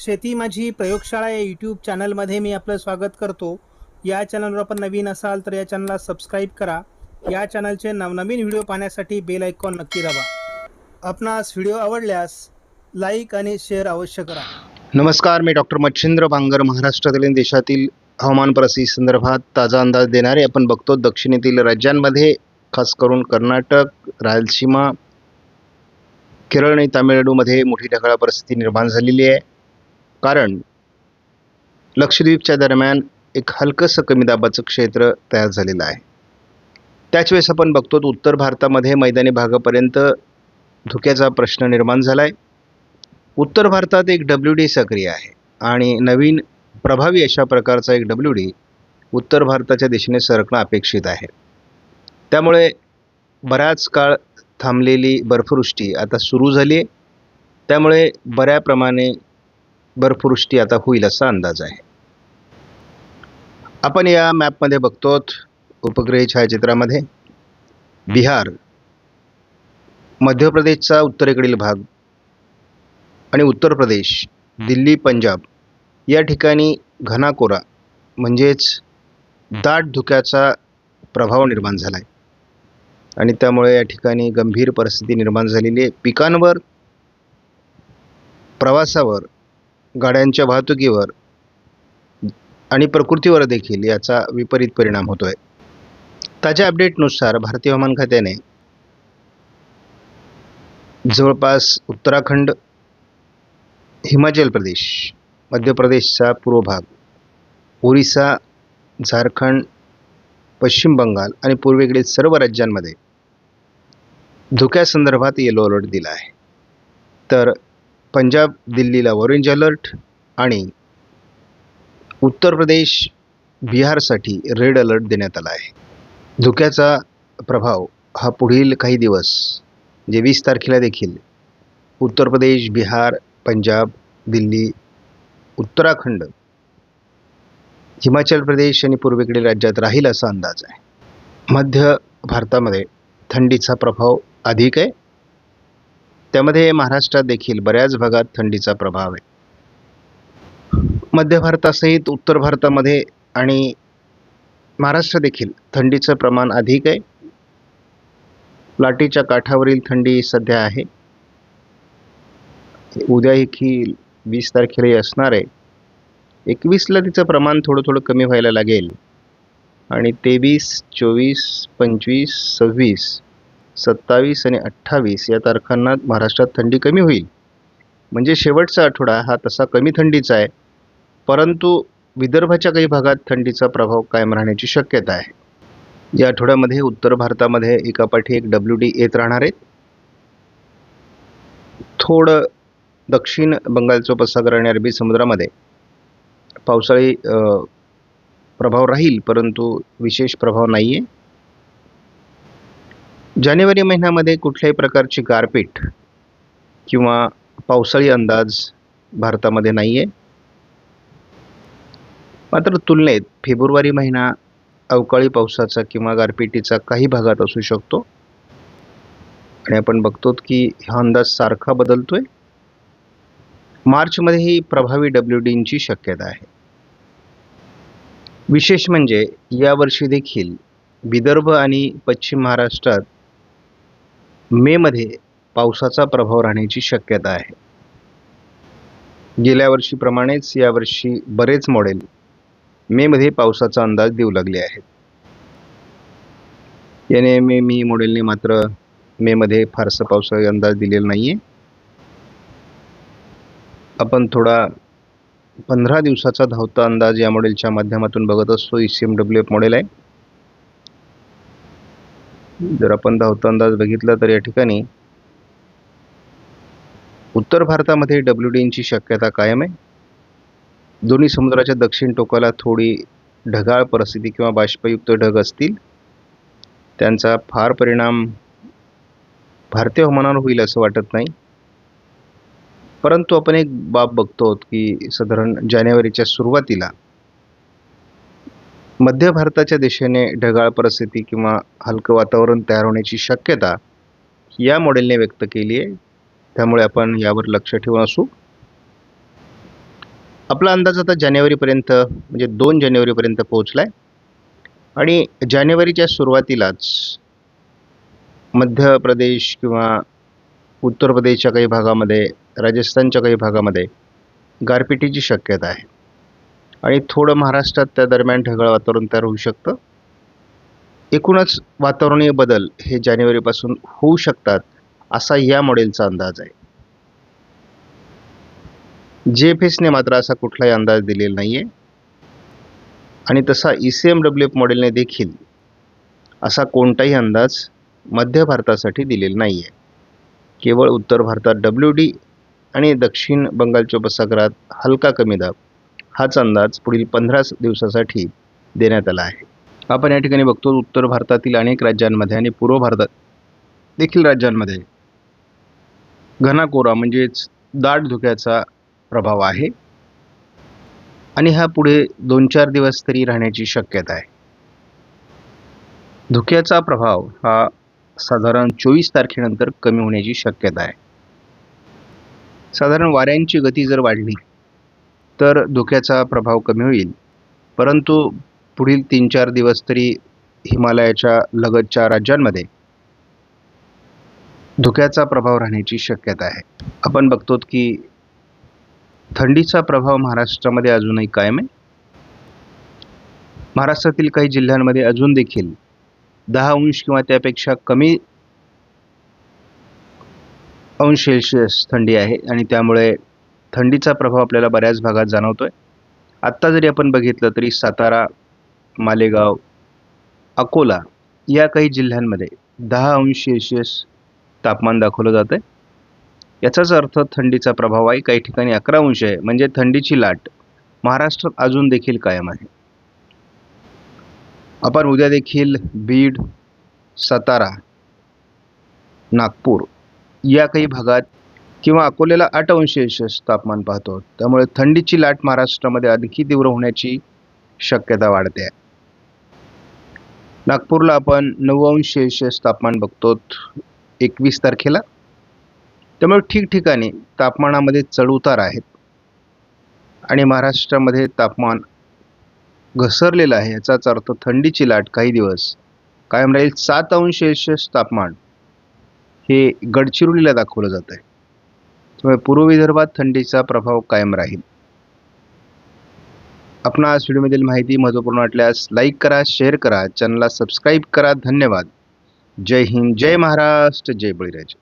शेती माझी प्रयोगशाळा या यूट्यूब चॅनलमध्ये मी आपलं स्वागत करतो. या चॅनलवर आपण नवीन असाल तर या चॅनलला सबस्क्राईब करा. या चॅनलचे नवनवीन व्हिडिओ पाहण्यासाठी बेल आयकॉन नक्की दाबा. आपणास व्हिडिओ आवडल्यास लाईक आणि शेअर अवश्य करा. नमस्कार मी डॉक्टर मच्छिंद्र भांगर महाराष्ट्रातील आणि देशातील हवामान परिस्थिती संदर्भात ताजा अंदाज देणारे आपण बघतो दक्षिणेतील राज्यांमध्ये खास करून कर्नाटक रायलसीमा केरळ आणि तामिळनाडूमध्ये मोठी ढगाळ परिस्थिती निर्माण झालेली आहे. कारण लक्षद्वीपच्या दरम्यान एक हलकंसं कमी दाबाचं क्षेत्र तयार झालेलं आहे. त्याच वेळेस आपण बघतो उत्तर भारतामध्ये मैदानी भागापर्यंत धुक्याचा प्रश्न निर्माण झाला आहे उत्तर भारतात एक डब्ल्यू डी सक्रिय आहे आणि नवीन प्रभावी अशा प्रकारचा एक डब्ल्यू डी उत्तर भारताच्या दिशेने सरकणं अपेक्षित आहे. त्यामुळे बऱ्याच काळ थांबलेली बर्फवृष्टी आता सुरू झाली आहे त्यामुळे बऱ्याप्रमाणे बर्फवृष्टी आता होईल असा अंदाज आहे. आपण या मॅपमध्ये बघतो उपग्रही छायाचित्रामध्ये बिहार मध्य प्रदेशचा उत्तरेकडील भाग आणि उत्तर प्रदेश दिल्ली पंजाब या ठिकाणी घनाकोरा म्हणजेच दाट धुक्याचा प्रभाव निर्माण झाला आहे आणि त्यामुळे या ठिकाणी गंभीर परिस्थिती निर्माण झालेली आहे. पिकांवर प्रवासावर गाड्यांच्या वाहतुकीवर आणि प्रकृतीवर देखील याचा विपरीत परिणाम होतो आहे ताज्या अपडेटनुसार भारतीय हवामान खात्याने जवळपास उत्तराखंड हिमाचल प्रदेश मध्य प्रदेशचा पूर्व भाग ओरिसा झारखंड पश्चिम बंगाल आणि पूर्वेकडील सर्व राज्यांमध्ये धुक्यासंदर्भात येलो अलर्ट दिला आहे. तर पंजाब दिल्लीला ऑरेंज अलर्ट आणि उत्तर प्रदेश बिहारसाठी रेड अलर्ट देण्यात आला आहे. धुक्याचा प्रभाव हा पुढील काही दिवस जे वीस तारखेला देखील उत्तर प्रदेश बिहार पंजाब दिल्ली उत्तराखंड हिमाचल प्रदेश आणि पूर्वेकडील राज्यात राहील असा अंदाज आहे. मध्य भारतामध्ये थंडीचा प्रभाव अधिक आहे. त्यामध्ये महाराष्ट्रात देखील बऱ्याच भागात थंडीचा प्रभाव आहे. मध्य भारतासहित उत्तर भारतामध्ये आणि महाराष्ट्र देखील थंडीचं प्रमाण अधिक आहे. लाटीच्या काठावरील थंडी सध्या आहे. उद्या देखील वीस तारखेलाही असणार आहे. एकवीसला तिचं प्रमाण थोडं थोडं कमी व्हायला लागेल. आणि तेवीस चोवीस पंचवीस सव्वीस सत्तावीस आणि अठ्ठावीस या तारखांना महाराष्ट्रात थंडी कमी होईल. म्हणजे शेवटचा आठवडा हा तसा कमी थंडीचा आहे. परंतु विदर्भाच्या काही भागात थंडीचा प्रभाव कायम राहण्याची शक्यता आहे. या आठवड्यामध्ये उत्तर भारतामध्ये एकापाठी एक डब्ल्यू डी येत राहणार आहेत थोडं दक्षिण बंगालचं उपसागर आणि अरबी समुद्रामध्ये पावसाळी प्रभाव राहील परंतु विशेष प्रभाव नाही आहे जानेवारी महिन्यामध्ये कुठल्याही प्रकारची गारपीट किंवा पावसाळी अंदाज भारतामध्ये नाही आहे मात्र तुलनेत फेब्रुवारी महिना अवकाळी पावसाचा किंवा गारपिटीचा काही भागात असू शकतो. आणि आपण बघतो की हा अंदाज सारखा बदलतो आहे मार्चमध्येही प्रभावी डब्ल्यू डींची शक्यता आहे. विशेष म्हणजे यावर्षी देखील विदर्भ आणि पश्चिम महाराष्ट्रात मेमध्ये पावसाचा प्रभाव राहण्याची शक्यता आहे. गेल्या वर्षीप्रमाणेच यावर्षी बरेच मॉडेल मेमध्ये पावसाचा अंदाज देऊ लागले आहेत. याने मे मी मॉडेलने मात्र मेमध्ये फारसा पावसाळी अंदाज दिलेला नाही आहे आपण थोडा पंधरा दिवसाचा धावता अंदाज या मॉडेलच्या माध्यमातून बघत असतो. E C M W F model आहे. जर आपण धावता अंदाज बघितला तर या ठिकाणी उत्तर भारतामध्ये डब्ल्यू डींची शक्यता कायम आहे. दोन्ही समुद्राच्या दक्षिण टोकाला थोडी ढगाळ परिस्थिती किंवा बाष्पयुक्त ढग असतील त्यांचा फार परिणाम भारतीय हवामानावर होईल असं वाटत नाही. परंतु आपण एक बाब बघतो की साधारण जानेवारीच्या सुरुवातीला मध्य भारताच्या दिशेने ढगाळ परिस्थिती किंवा हलकं वातावरण तयार होण्याची शक्यता या मॉडेलने व्यक्त केली आहे. त्यामुळे आपण यावर लक्ष ठेवून असू. आपला अंदाज आता जानेवारीपर्यंत म्हणजे दोन जानेवारीपर्यंत पोहोचला आहे आणि जानेवारीच्या सुरुवातीलाच मध्य प्रदेश किंवा उत्तर प्रदेशच्या काही भागामध्ये राजस्थानच्या काही भागामध्ये गारपिटीची शक्यता आहे. आणि थोडं महाराष्ट्रात त्या दरम्यान ढगाळ वातावरण तयार होऊ शकतं. एकूणच वातावरणीय बदल हे जानेवारीपासून होऊ शकतात असा या मॉडेलचा अंदाज आहे. जे एफ एसने मात्र असा कुठलाही अंदाज दिलेला नाही आहे आणि तसा E C M W F मॉडेलने देखील असा कोणताही अंदाज मध्य भारतासाठी दिलेला नाही आहे केवळ उत्तर भारतात डब्ल्यू डी आणि दक्षिण बंगालच्या उपसागरात हलका कमी दाब हाच अंदाज पुढील पंधरा दिवसासाठी देण्यात आला आहे. आपण या ठिकाणी बघतो उत्तर भारतातील अनेक राज्यांमध्ये आणि पूर्व भारतात देखील राज्यांमध्ये घना कोरा म्हणजेच दाट धुक्याचा प्रभाव आहे. आणि हा पुढे दोन चार दिवस तरी राहण्याची शक्यता आहे. धुक्याचा प्रभाव हा साधारण चोवीस तारखेनंतर कमी होण्याची शक्यता आहे. साधारण वाऱ्यांची गती जर वाढली तर धुक्याचा प्रभाव कमी होईल. परंतु पुढील तीन चार दिवस तरी हिमालयाच्या लगतच्या राज्यांमध्ये धुक्याचा प्रभाव राहण्याची शक्यता आहे. आपण बघतो की थंडीचा प्रभाव महाराष्ट्रामध्ये अजूनही कायम आहे. महाराष्ट्रातील काही जिल्ह्यांमध्ये अजून देखील दहा अंश किंवा त्यापेक्षा कमी अंश सेल्सिअस थंडी आहे आणि त्यामुळे थंडीचा प्रभाव आपल्याला बऱ्याच भागात जाणवतो आहे आत्ता जरी आपण बघितलं तरी सातारा मालेगाव अकोला या काही जिल्ह्यांमध्ये दहा अंश सेल्शियस तापमान दाखवलं जातं आहे याचाच अर्थ थंडीचा प्रभाव आहे. काही ठिकाणी अकरा अंश आहे. म्हणजे थंडीची लाट महाराष्ट्रात अजून देखील कायम आहे. आपण उद्या देखील बीड सातारा नागपूर या काही भागात किंवा अकोल्याला आठ अंश तापमान पाहतो. त्यामुळे थंडीची लाट महाराष्ट्रामध्ये आणखी तीव्र होण्याची शक्यता वाढते. आहे नागपूरला आपण नऊ अंश तापमान बघतो. एकवीस तारखेला. त्यामुळे ठिकठिकाणी तापमानामध्ये चढउतार आहेत. आणि महाराष्ट्रामध्ये तापमान घसरलेलं आहे. याचाच अर्थ थंडीची लाट काही दिवस कायम राहील. सात अंश तापमान हे गडचिरोलीला दाखवलं जात आहे त्यामुळे पूर्व विदर्भात थंडीचा प्रभाव कायम राहील. आपणास व्हिडिओमधील माहिती महत्त्वपूर्ण वाटल्यास लाईक करा शेअर करा चॅनलला सबस्क्राईब करा. धन्यवाद. जय हिंद जय महाराष्ट्र जय बळीराजा.